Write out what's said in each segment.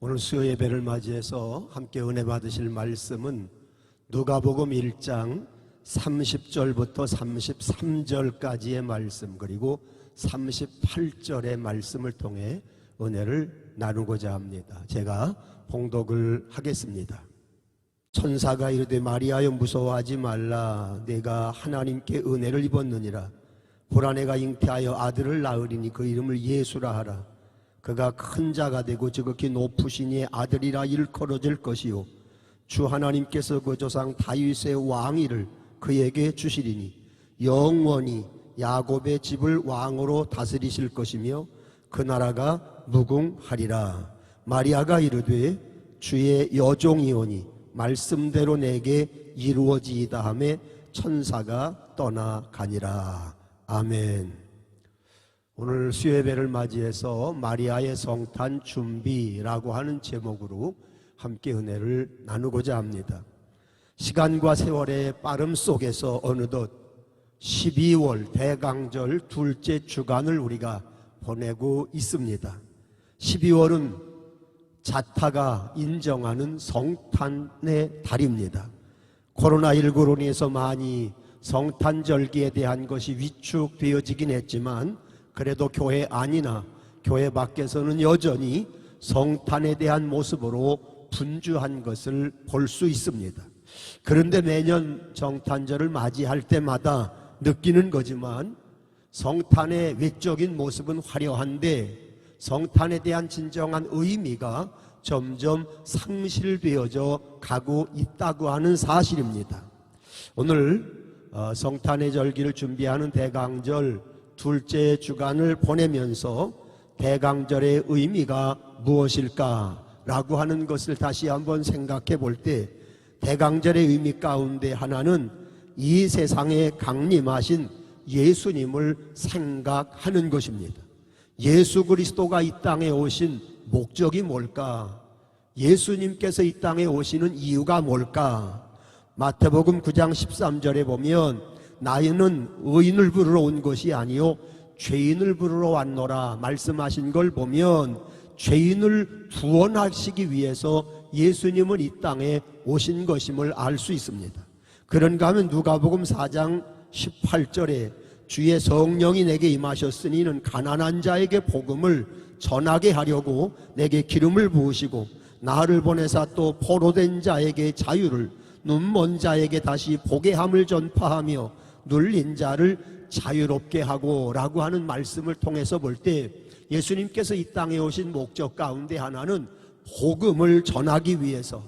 오늘 수요 예배를 맞이해서 함께 은혜 받으실 말씀은 누가복음 1장 30절부터 33절까지의 말씀 그리고 38절의 말씀을 통해 은혜를 나누고자 합니다. 제가 봉독을 하겠습니다. 천사가 이르되 마리아여 무서워하지 말라 내가 하나님께 은혜를 입었느니라 보라 내가 잉태하여 아들을 낳으리니 그 이름을 예수라 하라 그가 큰 자가 되고 지극히 높으시니 아들이라 일컬어질 것이요. 주 하나님께서 그 조상 다윗의 왕위를 그에게 주시리니 영원히 야곱의 집을 왕으로 다스리실 것이며 그 나라가 무궁하리라. 마리아가 이르되 주의 여종이오니 말씀대로 내게 이루어지이다 하매 천사가 떠나가니라. 아멘 오늘 수요예배를 맞이해서 마리아의 성탄 준비라고 하는 제목으로 함께 은혜를 나누고자 합니다. 시간과 세월의 빠름 속에서 어느덧 12월 대강절 둘째 주간을 우리가 보내고 있습니다. 12월은 자타가 인정하는 성탄의 달입니다. 코로나19로 인해서 많이 성탄절기에 대한 것이 위축되어지긴 했지만 그래도 교회 안이나 교회 밖에서는 여전히 성탄에 대한 모습으로 분주한 것을 볼 수 있습니다. 그런데 매년 정탄절을 맞이할 때마다 느끼는 거지만 성탄의 외적인 모습은 화려한데 성탄에 대한 진정한 의미가 점점 상실되어져 가고 있다고 하는 사실입니다. 오늘 어, 성탄의 절기를 준비하는 대강절 둘째 주간을 보내면서 대강절의 의미가 무엇일까라고 하는 것을 다시 한번 생각해 볼 때 대강절의 의미 가운데 하나는 이 세상에 강림하신 예수님을 생각하는 것입니다. 예수 그리스도가 이 땅에 오신 목적이 뭘까? 예수님께서 이 땅에 오시는 이유가 뭘까? 마태복음 9장 13절에 보면 나이는 의인을 부르러 온 것이 아니요 죄인을 부르러 왔노라 말씀하신 걸 보면 죄인을 구원하시기 위해서 예수님은 이 땅에 오신 것임을 알 수 있습니다. 그런가 하면 누가복음 4장 18절에 주의 성령이 내게 임하셨으니 이는 가난한 자에게 복음을 전하게 하려고 내게 기름을 부으시고 나를 보내사 또 포로된 자에게 자유를 눈먼 자에게 다시 보게 함을 전파하며 눌린 자를 자유롭게 하고 라고 하는 말씀을 통해서 볼 때 예수님께서 이 땅에 오신 목적 가운데 하나는 복음을 전하기 위해서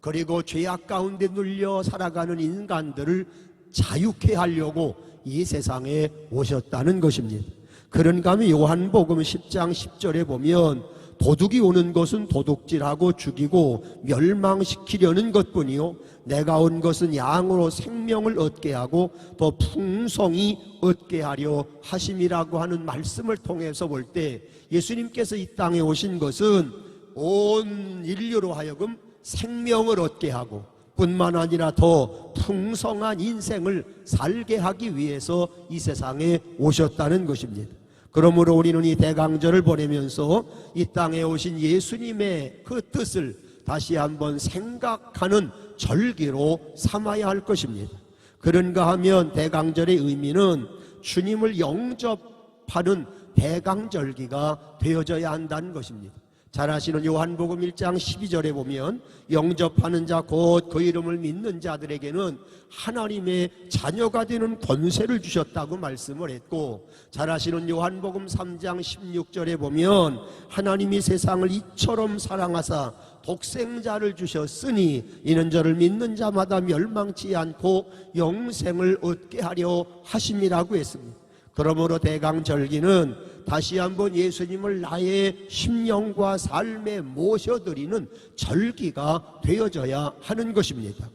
그리고 죄악 가운데 눌려 살아가는 인간들을 자유케 하려고 이 세상에 오셨다는 것입니다. 그런가 하면 요한복음 10장 10절에 보면 도둑이 오는 것은 도둑질하고 죽이고 멸망시키려는 것뿐이요 내가 온 것은 양으로 생명을 얻게 하고 더 풍성히 얻게 하려 하심이라고 하는 말씀을 통해서 볼 때 예수님께서 이 땅에 오신 것은 온 인류로 하여금 생명을 얻게 하고 뿐만 아니라 더 풍성한 인생을 살게 하기 위해서 이 세상에 오셨다는 것입니다. 그러므로 우리는 이 대강절을 보내면서 이 땅에 오신 예수님의 그 뜻을 다시 한번 생각하는 절기로 삼아야 할 것입니다. 그런가 하면 대강절의 의미는 주님을 영접하는 대강절기가 되어져야 한다는 것입니다. 잘 아시는 요한복음 1장 12절에 보면 영접하는 자 곧 그 이름을 믿는 자들에게는 하나님의 자녀가 되는 권세를 주셨다고 말씀을 했고 잘 아시는 요한복음 3장 16절에 보면 하나님이 세상을 이처럼 사랑하사 독생자를 주셨으니 이는 저를 믿는 자마다 멸망치 않고 영생을 얻게 하려 하심이라고 했습니다. 그러므로 대강절기는 다시 한번 예수님을 나의 심령과 삶에 모셔드리는 절기가 되어져야 하는 것입니다.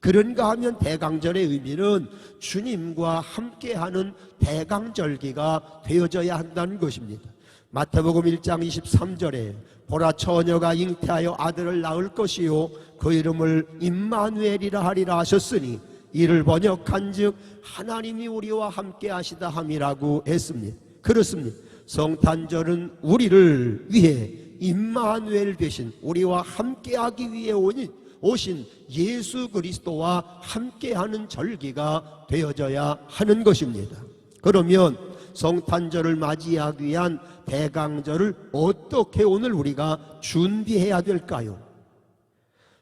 그런가 하면 대강절의 의미는 주님과 함께하는 대강절기가 되어져야 한다는 것입니다. 마태복음 1장 23절에 보라 처녀가 잉태하여 아들을 낳을 것이요 그 이름을 임마누엘이라 하리라 하셨으니 이를 번역한즉 하나님이 우리와 함께 하시다 함이라고 했습니다. 그렇습니다. 성탄절은 우리를 위해 임마누엘 되신 우리와 함께 하기 위해 오니 오신 예수 그리스도와 함께하는 절기가 되어져야 하는 것입니다. 그러면 성탄절을 맞이하기 위한 대강절을 어떻게 오늘 우리가 준비해야 될까요?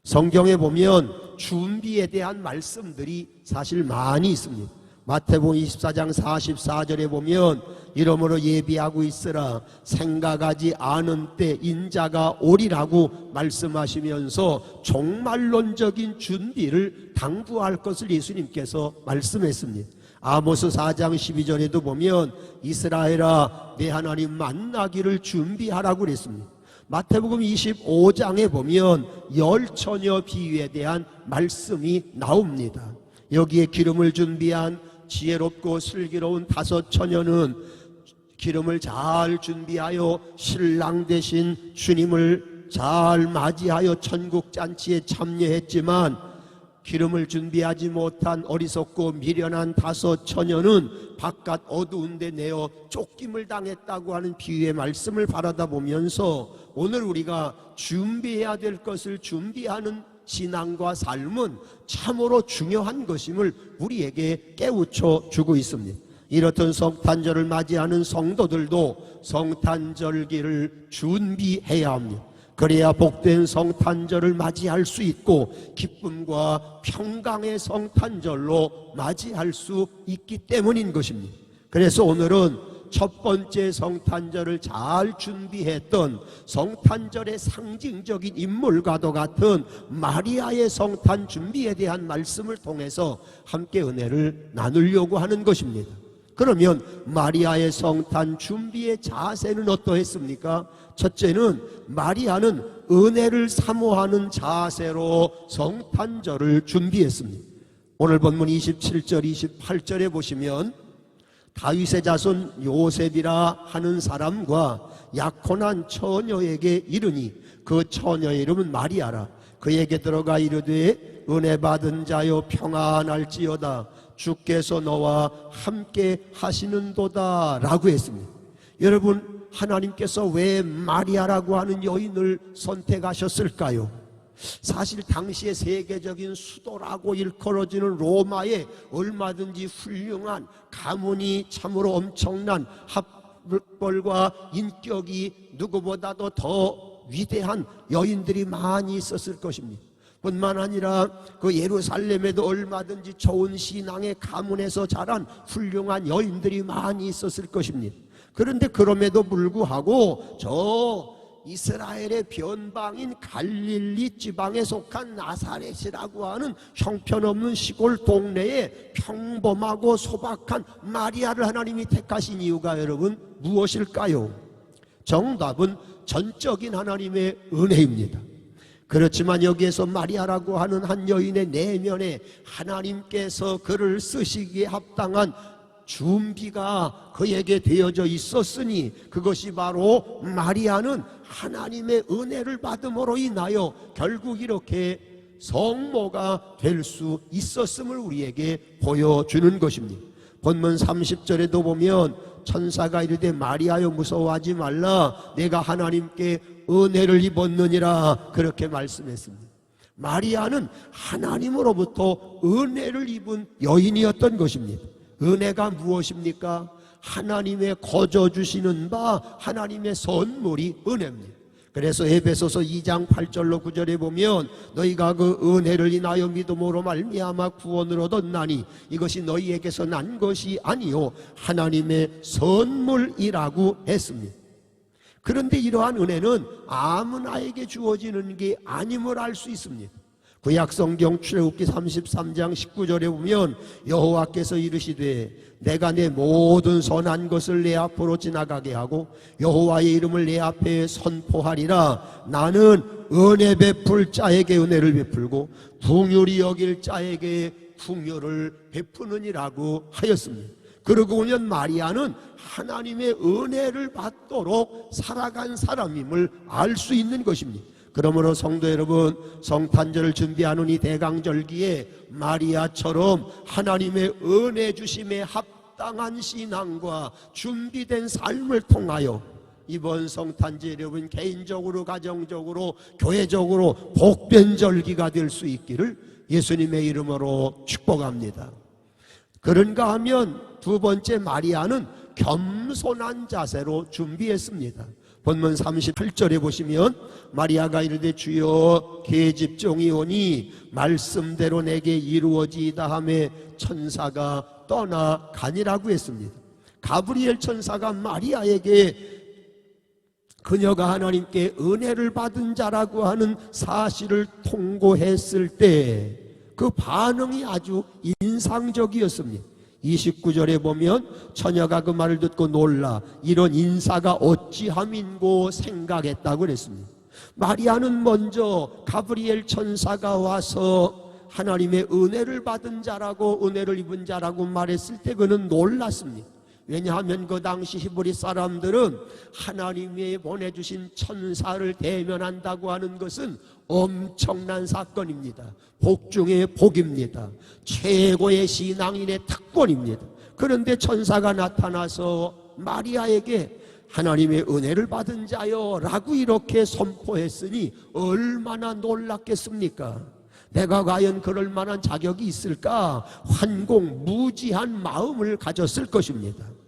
성경에 보면 준비에 대한 말씀들이 사실 많이 있습니다. 마태복음 24장 44절에 보면 이러므로 예비하고 있으라 생각하지 않은 때 인자가 오리라고 말씀하시면서 종말론적인 준비를 당부할 것을 예수님께서 말씀했습니다. 아모스 4장 12절에도 보면 이스라엘아 내 하나님 만나기를 준비하라고 그랬습니다. 마태복음 25장에 보면 열 처녀 비유에 대한 말씀이 나옵니다. 여기에 기름을 준비한 지혜롭고 슬기로운 다섯 처녀는 기름을 잘 준비하여 신랑 대신 주님을 잘 맞이하여 천국 잔치에 참여했지만 기름을 준비하지 못한 어리석고 미련한 다섯 처녀는 바깥 어두운 데 내어 쫓김을 당했다고 하는 비유의 말씀을 바라다 보면서 오늘 우리가 준비해야 될 것을 준비하는 신앙과 삶은 참으로 중요한 것임을 우리에게 깨우쳐 주고 있습니다. 이렇던 성탄절을 맞이하는 성도들도 성탄절기를 준비해야 합니다. 그래야 복된 성탄절을 맞이할 수 있고 기쁨과 평강의 성탄절로 맞이할 수 있기 때문인 것입니다. 그래서 오늘은 첫 번째 성탄절을 잘 준비했던 성탄절의 상징적인 인물과도 같은 마리아의 성탄 준비에 대한 말씀을 통해서 함께 은혜를 나누려고 하는 것입니다. 그러면 마리아의 성탄 준비의 자세는 어떠했습니까? 첫째는 마리아는 은혜를 사모하는 자세로 성탄절을 준비했습니다. 오늘 본문 27절, 28절에 보시면 다윗의 자손 요셉이라 하는 사람과 약혼한 처녀에게 이르니 그 처녀의 이름은 마리아라 그에게 들어가 이르되 은혜 받은 자여 평안할지어다 주께서 너와 함께 하시는도다 라고 했습니다 여러분 하나님께서 왜 마리아라고 하는 여인을 선택하셨을까요? 사실 당시의 세계적인 수도라고 일컬어지는 로마에 얼마든지 훌륭한 가문이 참으로 엄청난 학벌과 인격이 누구보다도 더 위대한 여인들이 많이 있었을 것입니다. 뿐만 아니라 그 예루살렘에도 얼마든지 좋은 신앙의 가문에서 자란 훌륭한 여인들이 많이 있었을 것입니다. 그런데 그럼에도 불구하고 저 이스라엘의 변방인 갈릴리 지방에 속한 나사렛이라고 하는 형편없는 시골 동네에 평범하고 소박한 마리아를 하나님이 택하신 이유가 여러분 무엇일까요? 정답은 전적인 하나님의 은혜입니다. 그렇지만 여기에서 마리아라고 하는 한 여인의 내면에 하나님께서 그를 쓰시기에 합당한 준비가 그에게 되어져 있었으니 그것이 바로 마리아는 하나님의 은혜를 받음으로 인하여 결국 이렇게 성모가 될 수 있었음을 우리에게 보여주는 것입니다. 본문 30절에도 보면 천사가 이르되 마리아여 무서워하지 말라 내가 하나님께 은혜를 입었느니라 그렇게 말씀했습니다. 마리아는 하나님으로부터 은혜를 입은 여인이었던 것입니다. 은혜가 무엇입니까? 하나님의 거저 주시는 바 하나님의 선물이 은혜입니다. 그래서 에베소서 2장 8절로 9절에 보면 너희가 그 은혜를 인하여 믿음으로 말미암아 구원을 얻었나니 이것이 너희에게서 난 것이 아니요 하나님의 선물이라고 했습니다. 그런데 이러한 은혜는 아무나에게 주어지는 게 아님을 알 수 있습니다. 구약 성경 출애굽기 33장 19절에 보면 여호와께서 이르시되 내가 내 모든 선한 것을 내 앞으로 지나가게 하고 여호와의 이름을 내 앞에 선포하리라 나는 은혜 베풀 자에게 은혜를 베풀고 풍요리 여길 자에게 풍요를 베푸느니라고 하였습니다. 그러고 보면 마리아는 하나님의 은혜를 받도록 살아간 사람임을 알 수 있는 것입니다. 그러므로 성도 여러분 성탄절을 준비하는 이 대강절기에 마리아처럼 하나님의 은혜 주심에 합당한 신앙과 준비된 삶을 통하여 이번 성탄절 여러분 개인적으로 가정적으로 교회적으로 복된 절기가 될 수 있기를 예수님의 이름으로 축복합니다. 그런가 하면 두 번째 마리아는 겸손한 자세로 준비했습니다. 본문 38절에 보시면 마리아가 이르되 주여 계집종이 오니 말씀대로 내게 이루어지이다 하매 천사가 떠나 가니라고 했습니다. 가브리엘 천사가 마리아에게 그녀가 하나님께 은혜를 받은 자라고 하는 사실을 통고했을 때 그 반응이 아주 인상적이었습니다. 29절에 보면 처녀가 그 말을 듣고 놀라 이런 인사가 어찌함인고 생각했다고 그랬습니다. 마리아는 먼저 가브리엘 천사가 와서 하나님의 은혜를 받은 자라고 은혜를 입은 자라고 말했을 때 그는 놀랐습니다. 왜냐하면 그 당시 히브리 사람들은 하나님이 보내주신 천사를 대면한다고 하는 것은 엄청난 사건입니다. 복 중의 복입니다. 최고의 신앙인의 특권입니다. 그런데 천사가 나타나서 마리아에게 하나님의 은혜를 받은 자여 라고 이렇게 선포했으니 얼마나 놀랐겠습니까? 내가 과연 그럴 만한 자격이 있을까? 환공, 무지한 마음을 가졌을 것입니다.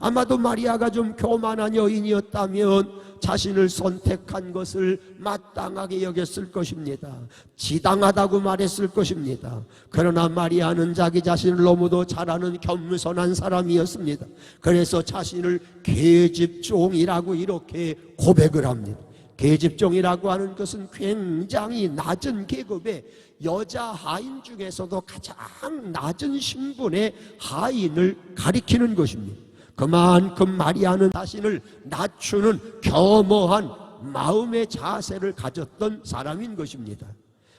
아마도 마리아가 좀 교만한 여인이었다면 자신을 선택한 것을 마땅하게 여겼을 것입니다. 지당하다고 말했을 것입니다. 그러나 마리아는 자기 자신을 너무도 잘 아는 겸손한 사람이었습니다. 그래서 자신을 계집종이라고 이렇게 고백을 합니다. 계집종이라고 하는 것은 굉장히 낮은 계급의 여자 하인 중에서도 가장 낮은 신분의 하인을 가리키는 것입니다. 그만큼 마리아는 자신을 낮추는 겸허한 마음의 자세를 가졌던 사람인 것입니다.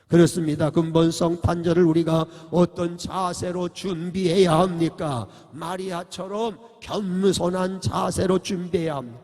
그렇습니다. 근본성 탄절을 우리가 어떤 자세로 준비해야 합니까? 마리아처럼 겸손한 자세로 준비해야 합니다.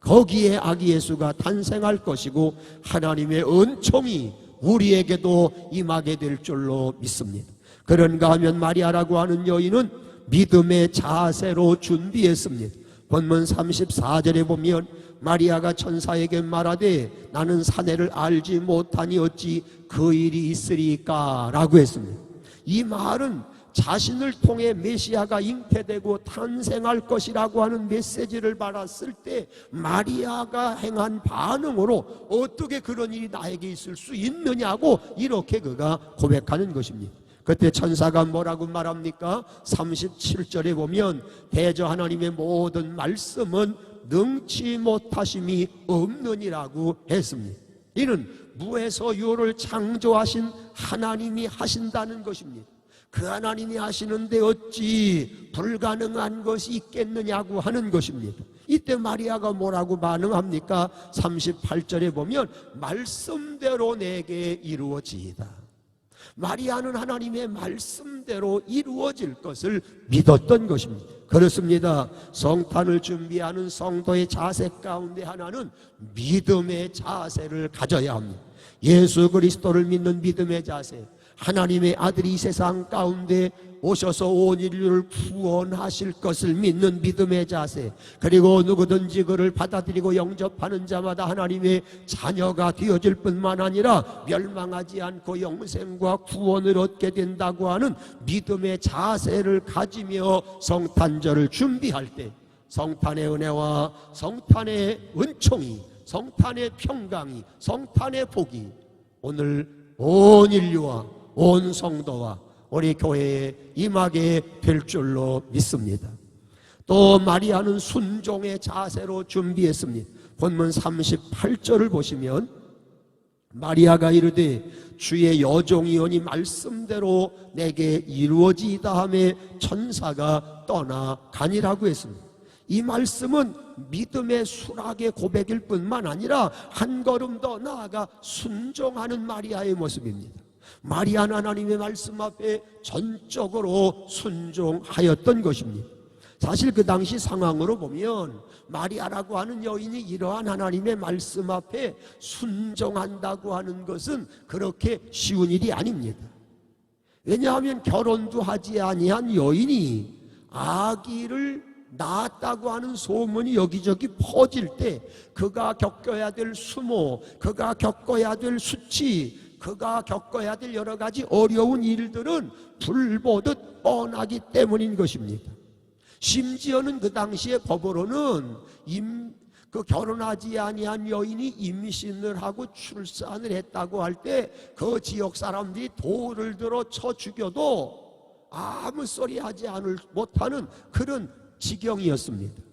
거기에 아기 예수가 탄생할 것이고 하나님의 은총이 우리에게도 임하게 될 줄로 믿습니다. 그런가 하면 마리아라고 하는 여인은 믿음의 자세로 준비했습니다. 본문 34절에 보면 마리아가 천사에게 말하되 나는 사내를 알지 못하니 어찌 그 일이 있으리까 라고 했습니다. 이 말은 자신을 통해 메시아가 잉태되고 탄생할 것이라고 하는 메시지를 받았을 때 마리아가 행한 반응으로 어떻게 그런 일이 나에게 있을 수 있느냐고 이렇게 그가 고백하는 것입니다. 그때 천사가 뭐라고 말합니까? 37절에 보면 대저 하나님의 모든 말씀은 능치 못하심이 없느니라고 했습니다. 이는 무에서 유를 창조하신 하나님이 하신다는 것입니다. 그 하나님이 하시는데 어찌 불가능한 것이 있겠느냐고 하는 것입니다. 이때 마리아가 뭐라고 반응합니까? 38절에 보면 말씀대로 내게 이루어지이다. 마리아는 하나님의 말씀대로 이루어질 것을 믿었던 것입니다. 그렇습니다. 성탄을 준비하는 성도의 자세 가운데 하나는 믿음의 자세를 가져야 합니다. 예수 그리스도를 믿는 믿음의 자세. 하나님의 아들이 세상 가운데 오셔서 온 인류를 구원하실 것을 믿는 믿음의 자세 그리고 누구든지 그를 받아들이고 영접하는 자마다 하나님의 자녀가 되어질 뿐만 아니라 멸망하지 않고 영생과 구원을 얻게 된다고 하는 믿음의 자세를 가지며 성탄절을 준비할 때 성탄의 은혜와 성탄의 은총이 성탄의 평강이 성탄의 복이 오늘 온 인류와 온 성도와 우리 교회에 임하게 될 줄로 믿습니다. 또 마리아는 순종의 자세로 준비했습니다. 본문 38절을 보시면 마리아가 이르되 주의 여종이오니 말씀대로 내게 이루어지이다 하매 천사가 떠나 가니라고 했습니다. 이 말씀은 믿음의 수락의 고백일 뿐만 아니라 한 걸음 더 나아가 순종하는 마리아의 모습입니다. 마리아는 하나님의 말씀 앞에 전적으로 순종하였던 것입니다. 사실 그 당시 상황으로 보면 마리아라고 하는 여인이 이러한 하나님의 말씀 앞에 순종한다고 하는 것은 그렇게 쉬운 일이 아닙니다. 왜냐하면 결혼도 하지 아니한 여인이 아기를 나았다고 하는 소문이 여기저기 퍼질 때 그가 겪어야 될 수모, 그가 겪어야 될 수치, 그가 겪어야 될 여러 가지 어려운 일들은 불보듯 뻔하기 때문인 것입니다. 심지어는 그 당시의 법으로는 임, 그 결혼하지 아니한 여인이 임신을 하고 출산을 했다고 할 때 그 지역 사람들이 돌을 들어 쳐 죽여도 아무 소리 하지 않을 못하는 그런 지경이었습니다.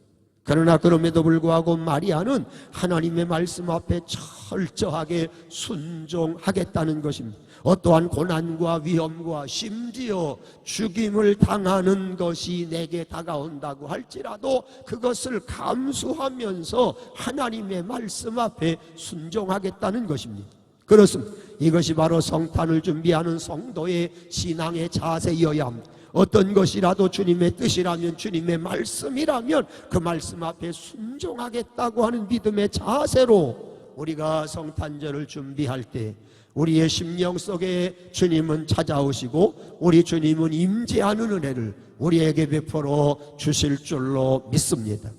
그러나 그럼에도 불구하고 마리아는 하나님의 말씀 앞에 철저하게 순종하겠다는 것입니다. 어떠한 고난과 위험과 심지어 죽임을 당하는 것이 내게 다가온다고 할지라도 그것을 감수하면서 하나님의 말씀 앞에 순종하겠다는 것입니다. 그렇습니다. 이것이 바로 성탄을 준비하는 성도의 신앙의 자세여야 합니다. 어떤 것이라도 주님의 뜻이라면 주님의 말씀이라면 그 말씀 앞에 순종하겠다고 하는 믿음의 자세로 우리가 성탄절을 준비할 때 우리의 심령 속에 주님은 찾아오시고 우리 주님은 임재하는 은혜를 우리에게 베풀어 주실 줄로 믿습니다.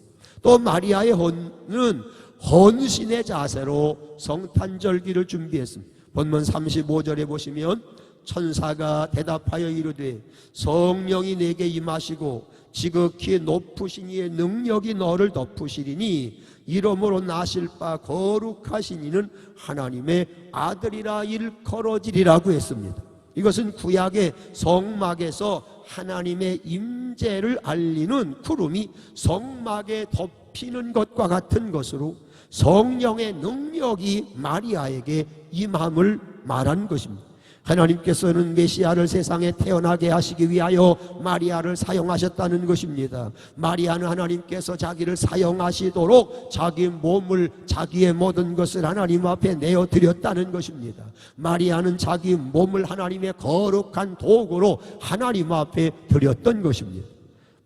또 마리아의 헌은 헌신의 자세로 성탄절기를 준비했습니다. 본문 35절에 보시면 천사가 대답하여 이르되 성령이 내게 임하시고 지극히 높으신 이의 능력이 너를 덮으시리니 이름으로 나실 바 거룩하신 이는 하나님의 아들이라 일컬어지리라고 했습니다. 이것은 구약의 성막에서 하나님의 임재를 알리는 구름이 성막에 덮이는 것과 같은 것으로 성령의 능력이 마리아에게 임함을 말한 것입니다. 하나님께서는 메시아를 세상에 태어나게 하시기 위하여 마리아를 사용하셨다는 것입니다. 마리아는 하나님께서 자기를 사용하시도록 자기 몸을 자기의 모든 것을 하나님 앞에 내어 드렸다는 것입니다. 마리아는 자기 몸을 하나님의 거룩한 도구로 하나님 앞에 드렸던 것입니다.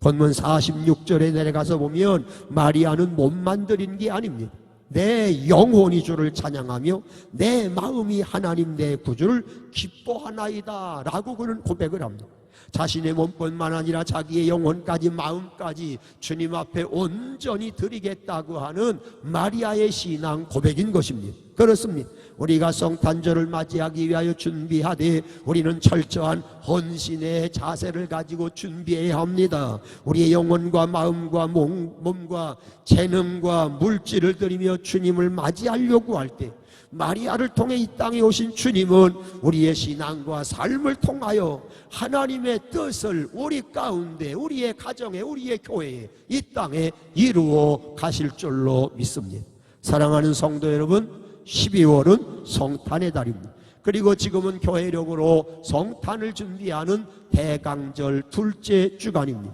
본문 46절에 내려가서 보면 마리아는 몸만 드린 게 아닙니다. 내 영혼이 주를 찬양하며 내 마음이 하나님 내 구주를 기뻐하나이다 라고 그는 고백을 합니다. 자신의 몸뿐만 아니라 자기의 영혼까지 마음까지 주님 앞에 온전히 드리겠다고 하는 마리아의 신앙 고백인 것입니다. 그렇습니다. 우리가 성탄절을 맞이하기 위하여 준비하되 우리는 철저한 헌신의 자세를 가지고 준비해야 합니다. 우리의 영혼과 마음과 몸, 몸과 재능과 물질을 들이며 주님을 맞이하려고 할 때 마리아를 통해 이 땅에 오신 주님은 우리의 신앙과 삶을 통하여 하나님의 뜻을 우리 가운데 우리의 가정에 우리의 교회에 이 땅에 이루어 가실 줄로 믿습니다. 사랑하는 성도 여러분 12월은 성탄의 달입니다. 그리고 지금은 교회력으로 성탄을 준비하는 대강절 둘째 주간입니다.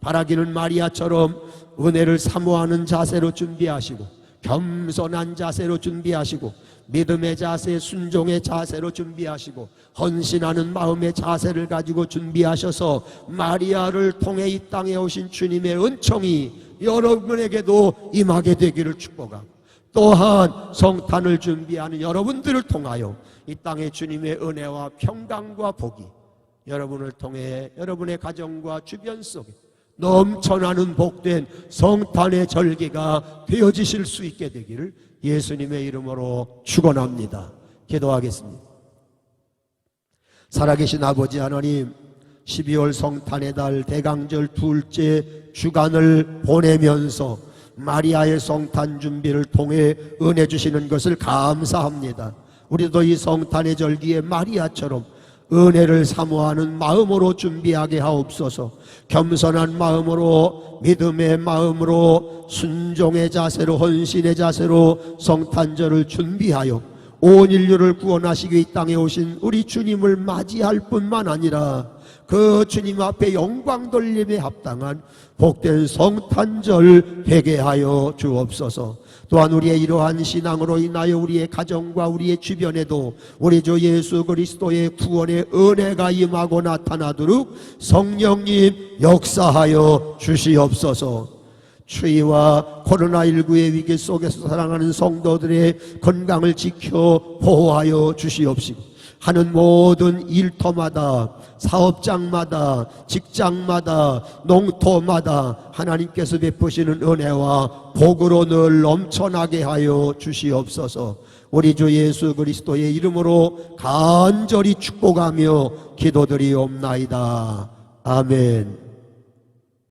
바라기는 마리아처럼 은혜를 사모하는 자세로 준비하시고 겸손한 자세로 준비하시고 믿음의 자세, 순종의 자세로 준비하시고 헌신하는 마음의 자세를 가지고 준비하셔서 마리아를 통해 이 땅에 오신 주님의 은총이 여러분에게도 임하게 되기를 축복합니다. 또한 성탄을 준비하는 여러분들을 통하여 이 땅에 주님의 은혜와 평강과 복이 여러분을 통해 여러분의 가정과 주변 속에 넘쳐나는 복된 성탄의 절기가 되어지실 수 있게 되기를 예수님의 이름으로 축원합니다. 기도하겠습니다. 살아계신 아버지 하나님 12월 성탄의 달 대강절 둘째 주간을 보내면서 마리아의 성탄 준비를 통해 은혜 주시는 것을 감사합니다. 우리도 이 성탄의 절기에 마리아처럼 은혜를 사모하는 마음으로 준비하게 하옵소서. 겸손한 마음으로 믿음의 마음으로 순종의 자세로 헌신의 자세로 성탄절을 준비하여 온 인류를 구원하시기 이 땅에 오신 우리 주님을 맞이할 뿐만 아니라 그 주님 앞에 영광 돌림에 합당한 복된 성탄절 회개하여 주옵소서. 또한 우리의 이러한 신앙으로 인하여 우리의 가정과 우리의 주변에도 우리 주 예수 그리스도의 구원의 은혜가 임하고 나타나도록 성령님 역사하여 주시옵소서. 추위와 코로나19의 위기 속에서 사랑하는 성도들의 건강을 지켜 보호하여 주시옵시고 하는 모든 일터마다 사업장마다 직장마다 농토마다 하나님께서 베푸시는 은혜와 복으로 늘 넘쳐나게 하여 주시옵소서. 우리 주 예수 그리스도의 이름으로 간절히 축복하며 기도드리옵나이다. 아멘.